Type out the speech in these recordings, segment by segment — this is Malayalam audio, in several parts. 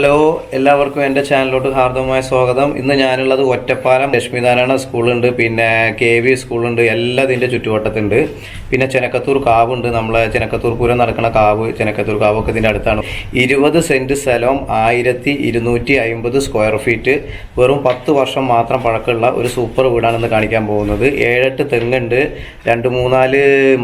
ഹലോ എല്ലാവർക്കും എന്റെ ചാനലിലോട്ട് ഹാർദവമായ സ്വാഗതം. ഇന്ന് ഞാനുള്ളത് ഒറ്റപ്പാലം ലക്ഷ്മിനാരായണ സ്കൂളുണ്ട് പിന്നെ കെ വി സ്കൂളുണ്ട് എല്ലാം ഇതിന്റെ ചുറ്റുവട്ടത്തുണ്ട്. പിന്നെ ചെനക്കത്തൂർ കാവുണ്ട് നമ്മളെ ചെനക്കത്തൂർ പൂരം നടക്കുന്ന കാവ് ചെനക്കത്തൂർ കാവൊക്കെ ഇതിന്റെ അടുത്താണ്. ഇരുപത് സെന്റ് സ്ഥലം ആയിരത്തി ഇരുന്നൂറ്റി അമ്പത് സ്ക്വയർ ഫീറ്റ്. വെറും പത്ത് വർഷം മാത്രം പഴക്കമുള്ള ഒരു സൂപ്പർ വീടാണെന്ന് കാണിക്കാൻ പോകുന്നത്. ഏഴെട്ട് തെങ്ങുണ്ട് രണ്ട് മൂന്നാൽ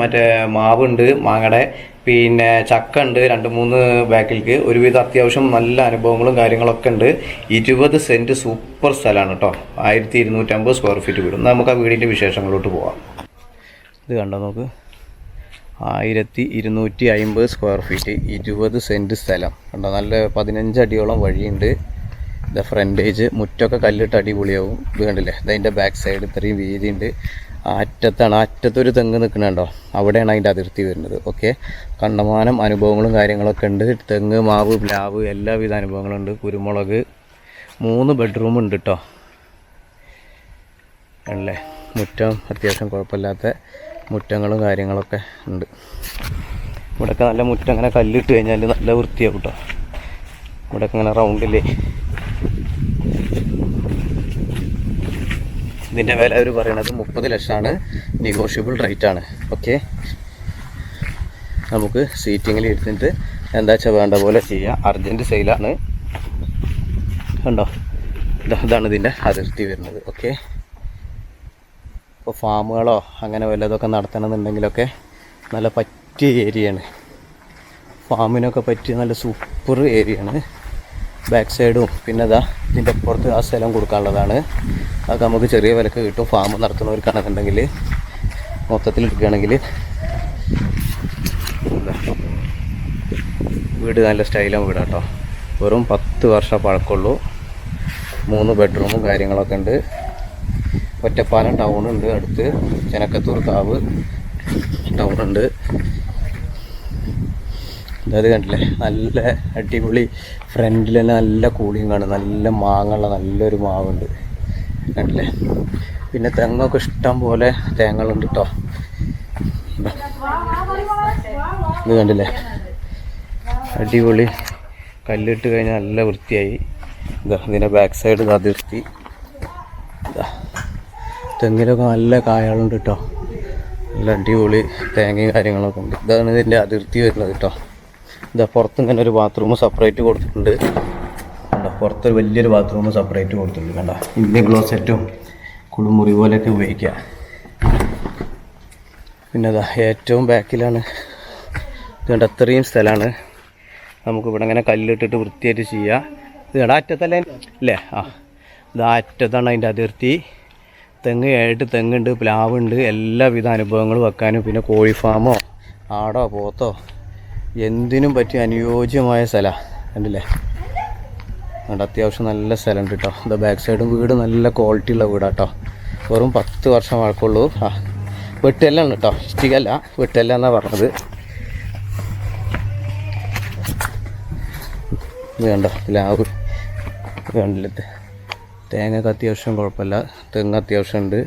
മറ്റേ മാവുണ്ട് മാങ്ങയുടെ പിന്നെ ചക്ക ഉണ്ട് രണ്ട് മൂന്ന് ബാക്കിലേക്ക് ഒരുവിധം അത്യാവശ്യം നല്ല അനുഭവങ്ങളും കാര്യങ്ങളൊക്കെ ഉണ്ട്. ഇരുപത് സെന്റ് സൂപ്പർ സ്ഥലമാണ് കേട്ടോ ആയിരത്തി ഇരുന്നൂറ്റമ്പത് സ്ക്വയർ ഫീറ്റ് വീട് നമുക്ക് ആ വീടിന്റെ വിശേഷങ്ങളിലോട്ട് പോവാം. ഇത് കണ്ടോ നമുക്ക് ആയിരത്തി ഇരുന്നൂറ്റി അമ്പത് സ്ക്വയർ ഫീറ്റ് ഇരുപത് സെന്റ് സ്ഥലം. കണ്ടോ? നല്ല പതിനഞ്ച് അടിയോളം വഴിയുണ്ട്. ഇത് ഫ്രണ്ടേജ് മുറ്റൊക്കെ കല്ലിട്ട് അടിപൊളിയാവും. ഇത് കണ്ടില്ലേ? ഇതതിന്റെ ബാക്ക് സൈഡ് ഇത്രയും വീതിയുണ്ട്. അറ്റത്താണ് അറ്റത്തൊരു തെങ്ങ് നിൽക്കണുണ്ടോ അവിടെയാണ് അതിന്റെ അതിർത്തി വരുന്നത് ഓക്കെ കണ്ടമാനം അനുഭവങ്ങളും കാര്യങ്ങളൊക്കെ ഉണ്ട്. തെങ്ങ് മാവ് പ്ലാവ് എല്ലാവിധ അനുഭവങ്ങളുണ്ട് കുരുമുളക് മൂന്ന് ബെഡ്റൂം ഉണ്ട് കേട്ടോ അല്ലേ? മുറ്റം അത്യാവശ്യം കുഴപ്പമില്ലാത്ത മുറ്റങ്ങളും കാര്യങ്ങളൊക്കെ ഉണ്ട്. ഇവിടെയൊക്കെ നല്ല മുറ്റം അങ്ങനെ കല്ലിട്ട് കഴിഞ്ഞാൽ നല്ല വൃത്തിയാവും കേട്ടോ ഇവിടെയൊക്കെ ഇങ്ങനെ റൗണ്ടില്ലേ ഇതിന്റെ വില അവർ പറയണത് മുപ്പത് ലക്ഷമാണ്. നെഗോഷ്യബിൾ റേറ്റ് ആണ്. ഓക്കെ നമുക്ക് സീറ്റിങ്ങിൽ ഇരുന്നിട്ട് എന്താ വെച്ചാൽ വേണ്ട പോലെ ചെയ്യാം. അർജന്റ് സെയിലാണ് കണ്ടോ? ഇതാണ് ഇതിന്റെ അതിർത്തി വരുന്നത്. ഓക്കെ ഇപ്പോൾ ഫാമുകളോ അങ്ങനെ വല്ലതൊക്കെ നടത്തണമെന്നുണ്ടെങ്കിലൊക്കെ നല്ല പറ്റിയ ഏരിയയാണ് ഫാമിനൊക്കെ പറ്റിയ നല്ല സൂപ്പർ ഏരിയയാണ് ബാക്ക് സൈഡും പിന്നെ അതാ ഇതിന്റെ അപ്പുറത്ത് ആ സ്ഥലം കൊടുക്കാനുള്ളതാണ്. അതൊക്കെ നമുക്ക് ചെറിയ വിലക്ക് കിട്ടും. ഫാം നടത്തുന്നവർക്കാണെന്നുണ്ടെങ്കിൽ മൊത്തത്തിൽ എടുക്കുകയാണെങ്കിൽ. വീട് നല്ല സ്റ്റൈലും കേട്ടോ വെറും പത്ത് വർഷം പഴക്കമുള്ളൂ. മൂന്ന് ബെഡ്റൂമും കാര്യങ്ങളൊക്കെ ഉണ്ട്. ഒറ്റപ്പാലം ടൗണുണ്ട് അടുത്ത്. ചെനക്കത്തൂർ കാവ് ടൗണുണ്ട് അതായത് കണ്ടില്ലേ നല്ല അടിപൊളി ഫ്രണ്ടിൽ തന്നെ നല്ല കൂളിങ് ആണ്. നല്ല മാങ്ങുള്ള നല്ലൊരു മാവുണ്ട്. കണ്ടില്ലേ? പിന്നെ തെങ്ങൊക്കെ ഇഷ്ടം പോലെ തേങ്ങളുണ്ട് കേട്ടോ ഇത്. കണ്ടില്ലേ? അടിപൊളി. കല്ലിട്ട് കഴിഞ്ഞാൽ നല്ല വൃത്തിയായി. ഇതാ ഇതിന്റെ ബാക്ക് സൈഡ് അതിർത്തി. തെങ്ങിലൊക്കെ നല്ല കായകളുണ്ട് കേട്ടോ നല്ല അടിപൊളി തേങ്ങയും കാര്യങ്ങളൊക്കെ ഉണ്ട്. ഇതാണ് ഇതിന്റെ അതിർത്തി വരുന്നത് കേട്ടോ ഇതാ പുറത്ത് ഇങ്ങനെ ഒരു ബാത്റൂം സെപ്പറേറ്റ് കൊടുത്തിട്ടുണ്ട്. കണ്ടോ പുറത്തൊരു വലിയൊരു ബാത്റൂം സെപ്പറേറ്റ് കൊടുത്തിട്ടുണ്ട്. കണ്ട ഇന്ത്യൻ ഗ്ലോസെറ്റും കുളിമുറി പോലെയൊക്കെ ഉപയോഗിക്കാം പിന്നെ അതാ ഏറ്റവും ബാക്കിലാണ് ഇതുകൊണ്ട് കണ്ട അത്രയും സ്ഥലമാണ്. നമുക്കിവിടെ ഇങ്ങനെ കല്ലിട്ടിട്ട് വൃത്തിയായിട്ട് ചെയ്യാം. ഇത് കണ്ട അറ്റത്തല്ലേ? അല്ലേ ആ ഇത് അറ്റത്താണ് അതിന്റെ അതിർത്തി. തെങ്ങ് ഏഴ് തെങ്ങുണ്ട് പ്ലാവുണ്ട് എല്ലാവിധ അനുഭവങ്ങളും വെക്കാനും. പിന്നെ കോഴി ഫാമോ ആടോ പോത്തോ എന്തിനും പറ്റിയ അനുയോജ്യമായ സ്ഥലമാണ് കണ്ടില്ലേ? അതുകൊണ്ട് അത്യാവശ്യം നല്ല സ്ഥലമുണ്ട് കേട്ടോ ഇത് ബാക്ക് സൈഡും വീട് നല്ല ക്വാളിറ്റി ഉള്ള വീടാണ് കേട്ടോ വെറും പത്ത് വർഷം വഴക്കുള്ളൂ. ആ വെട്ടല്ലാണ് കേട്ടോ ഇഷ്ടികല്ല വെട്ടല്ല എന്നാണ് പറഞ്ഞത്. ഇത് കണ്ടോ? ലാവ് കണ്ടില്ല. തേങ്ങക്ക് അത്യാവശ്യം കുഴപ്പമില്ല. തെങ്ങ് അത്യാവശ്യം ഉണ്ട്.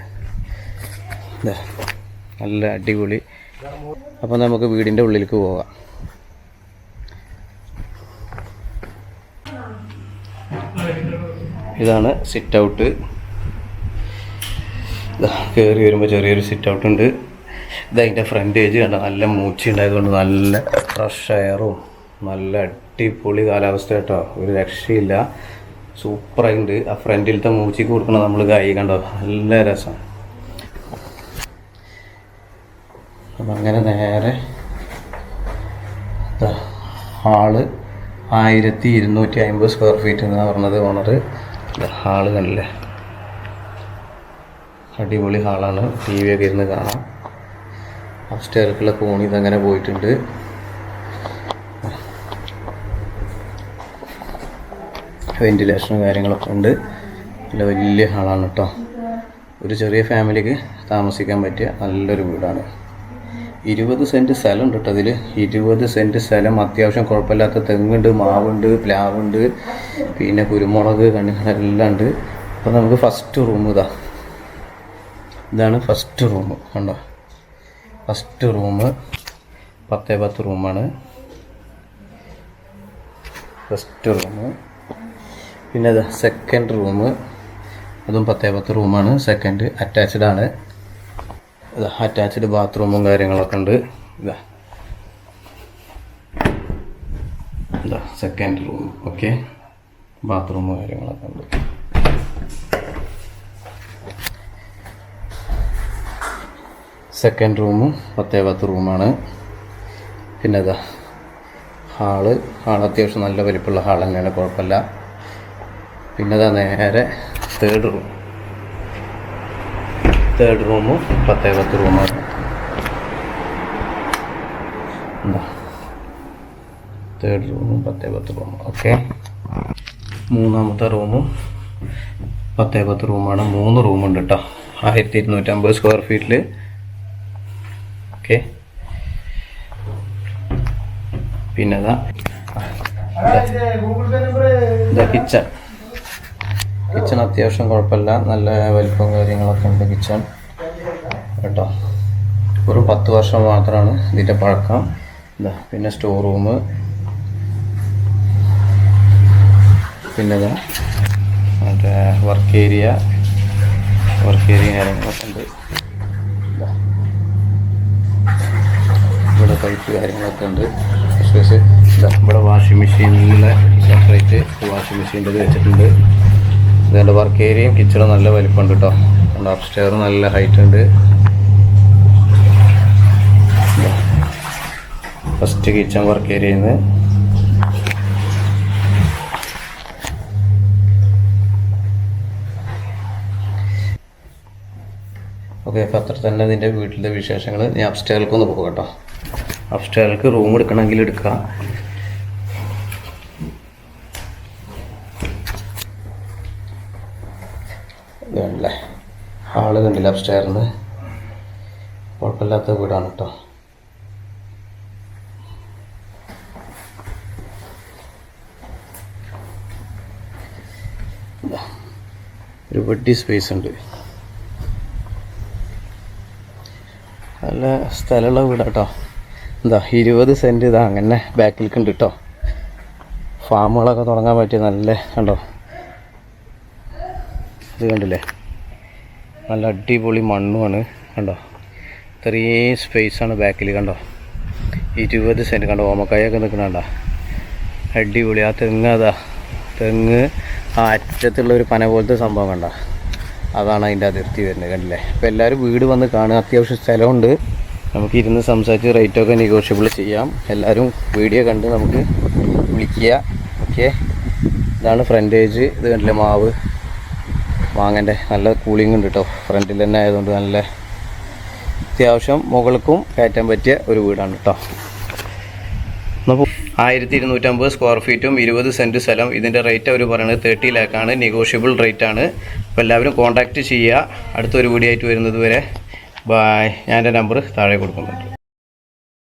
നല്ല അടിപൊളി. അപ്പം നമുക്ക് വീടിന്റെ ഉള്ളിലേക്ക് പോകാം ഇതാണ് സിറ്റ് ഔട്ട് കയറി വരുമ്പോൾ ചെറിയൊരു സിറ്റ് ഔട്ട് ഉണ്ട് ഇതതിന്റെ ഫ്രണ്ട് ഏജ് കണ്ട? നല്ല മൂച്ചി ഉണ്ടായതുകൊണ്ട് നല്ല ഫ്രഷ് എയറും നല്ല അടിപൊളി കാലാവസ്ഥ കേട്ടോ. ഒരു രക്ഷയില്ല. സൂപ്പറായിട്ടുണ്ട് ആ ഫ്രണ്ടിലത്തെ മൂച്ചിക്ക് കൊടുക്കണം നമ്മൾ കൈ കണ്ടോ? നല്ല രസം. അപ്പം അങ്ങനെ നേരെ ഹാൾ ആയിരത്തി ഇരുന്നൂറ്റി അമ്പത് സ്ക്വയർ ഫീറ്റ് എന്നാണ് പറഞ്ഞത് ഓണർ ഹാൾ കണ്ടില്ലേ? അടിപൊളി ഹാളാണ്. ടി വി ഒക്കെ ഇരുന്ന് കാണാം. അപ്സ്റ്റേർക്കുള്ള കോണി ഇതങ്ങനെ പോയിട്ടുണ്ട്. വെന്റിലേഷനും കാര്യങ്ങളൊക്കെ ഉണ്ട്. നല്ല വലിയ ഹാളാണ് കേട്ടോ. ഒരു ചെറിയ ഫാമിലിക്ക് താമസിക്കാൻ പറ്റിയ നല്ലൊരു വീടാണ്. ഇരുപത് സെന്റ് സ്ഥലം ഉണ്ട് കേട്ടോ അതിൽ ഇരുപത് സെന്റ് സ്ഥലം. അത്യാവശ്യം കുഴപ്പമില്ലാത്ത തെങ്ങുണ്ട് മാവുണ്ട് പ്ലാവുണ്ട് പിന്നെ കുരുമുളക് കണ്ണുകളെല്ലാം ഉണ്ട്. അപ്പോൾ നമുക്ക് ഫസ്റ്റ് റൂം ഇതാ. ഇതാണ് ഫസ്റ്റ് റൂം കണ്ടോ? ഫസ്റ്റ് റൂം പത്തേ പത്ത് റൂമാണ് ഫസ്റ്റ് റൂം പിന്നെ സെക്കൻഡ് റൂം അതും പത്തേ പത്ത് റൂമാണ് സെക്കൻഡ് അറ്റാച്ച്ഡ് ആണ്. അറ്റാച്ച്ഡ് ബാത്റൂമും കാര്യങ്ങളൊക്കെ ഉണ്ട്. ഇതാ. ഇതാ സെക്കൻഡ് റൂം ഓക്കെ ബാത്റൂമും കാര്യങ്ങളൊക്കെ ഉണ്ട്. സെക്കൻഡ് റൂമും പത്തേ പത്ത് റൂമാണ് പിന്നെ ഇതാ ഹാൾ ഹാൾ അത്യാവശ്യം നല്ല വലിപ്പമുള്ള ഹാൾ തന്നെയാണ് കുഴപ്പമില്ല. പിന്നെ ഇതാ നേരെ തേർഡ് റൂം തേർഡ് റൂമും പത്തേ പത്ത് റൂമാണ് എന്താ തേർഡ് റൂമും പത്തേ പത്ത് റൂമും ഓക്കെ മൂന്നാമത്തെ റൂമും പത്തേ പത്ത് റൂമാണ് മൂന്ന് റൂമുണ്ട് കേട്ടോ ആയിരത്തി ഇരുന്നൂറ്റമ്പത് സ്ക്വയർ ഫീറ്റിൽ ഓക്കെ പിന്നെ ഇതാ കിച്ചൺ കിച്ചൺ അത്യാവശ്യം കുഴപ്പമില്ല. നല്ല വലിപ്പവും കാര്യങ്ങളൊക്കെ ഉണ്ട് കിച്ചൺ. കേട്ടോ. ഒരു പത്ത് വർഷം മാത്രമാണ് ഇതിന്റെ പഴക്കം. ഇതാ പിന്നെ സ്റ്റോർ റൂം പിന്നെ മറ്റേ വർക്ക് ഏരിയ വർക്ക് ഏരിയ കാര്യങ്ങളൊക്കെ ഉണ്ട്. ഇവിടെ പൈപ്പ് കാര്യങ്ങളൊക്കെ ഉണ്ട്. സ്പേസ് ഇവിടെ വാഷിംഗ് മെഷീനിലെ സെപ്പറേറ്റ് വാഷിംഗ് മെഷീന്റെ വെച്ചിട്ടുണ്ട്. ഇതിന്റെ വർക്ക് ഏരിയയും കിച്ചണും നല്ല വലിപ്പമുണ്ട് കേട്ടോ നമ്മുടെ അപ്സ്റ്റെയർ നല്ല ഹൈറ്റ് ഉണ്ട്. ഫസ്റ്റ് കിച്ചൺ വർക്ക് ഏരിയയിൽ നിന്ന് ഓക്കെ അപ്പോൾ അത്ര തന്നെ ഇതിന്റെ വീട്ടിലെ വിശേഷങ്ങൾ ഞാൻ അപ്സ്റ്റേർക്ക് ഒന്ന് പോകും കേട്ടോ അപ്സ്റ്റേർക്ക് റൂം എടുക്കണമെങ്കിൽ എടുക്കാം. ഹാൾ കണ്ടില്ല അപ്സ്റ്റേറിന്ന് കുഴപ്പമില്ലാത്ത വീടാണ് കേട്ടോ ഒരു വെഡ്ഡി സ്പേസ് ഉണ്ട്. നല്ല സ്ഥലമുള്ള വീടാട്ടോ എന്താ ഇരുപത് സെന്റ് ഇതാ അങ്ങനെ ബാക്കിലേക്ക് ഉണ്ട് കേട്ടോ ഫാമുകളൊക്കെ തുടങ്ങാൻ പറ്റിയ നല്ല കണ്ടോ? ഇത് കണ്ടില്ലേ? നല്ല അടിപൊളി മണ്ണുമാണ് കണ്ടോ? ഇത്രയും സ്പേസാണ് ബാക്കിൽ കണ്ടോ? ഇരുപത് സെന്റ് കണ്ടോ? ഓമക്കായൊക്കെ നിൽക്കണണ്ട അടിപൊളി. ആ തെങ്ങ് അതാ. തെങ്ങ് ആ അറ്റത്തുള്ള ഒരു പന പോലത്തെ സംഭവം കണ്ട? അതാണ് അതിന്റെ അതിർത്തി വരുന്നത് കണ്ടില്ലേ? അപ്പോൾ എല്ലാവരും വീട് വന്ന് കാണുക. അത്യാവശ്യം സ്ഥലമുണ്ട്. നമുക്ക് ഇരുന്ന് സംസാരിച്ച് റേറ്റൊക്കെ നെഗോഷ്യബിൾ ചെയ്യാം. എല്ലാവരും വീഡിയോ കണ്ട് നമുക്ക് വിളിക്കുക. ഓക്കെ ഇതാണ് ഫ്രണ്ടേജ് ഇത് കണ്ടില്ലേ? മാവ്. മാങ്ങന്റെ നല്ല കൂളിംഗ് ഉണ്ട് കേട്ടോ ഫ്രണ്ടിൽ തന്നെ ആയതുകൊണ്ട് നല്ല അത്യാവശ്യം മുകൾക്കും കയറ്റാൻ പറ്റിയ ഒരു വീടാണ് കേട്ടോ ആയിരത്തി ഇരുന്നൂറ്റമ്പത് സ്ക്വയർ ഫീറ്റും ഇരുപത് സെന്റ് സ്ഥലം. ഇതിന്റെ റേറ്റ് അവർ പറയുന്നത് തേർട്ടി ലാക്കാണ് നെഗോഷ്യബിൾ റേറ്റ് ആണ്. അപ്പോൾ എല്ലാവരും കോൺടാക്റ്റ് ചെയ്യുക. അടുത്തൊരു വീഡിയോ ആയിട്ട് വരുന്നത് വരെ. ബായ് ഞാൻ എന്റെ നമ്പർ താഴെ കൊടുക്കുന്നുണ്ട്.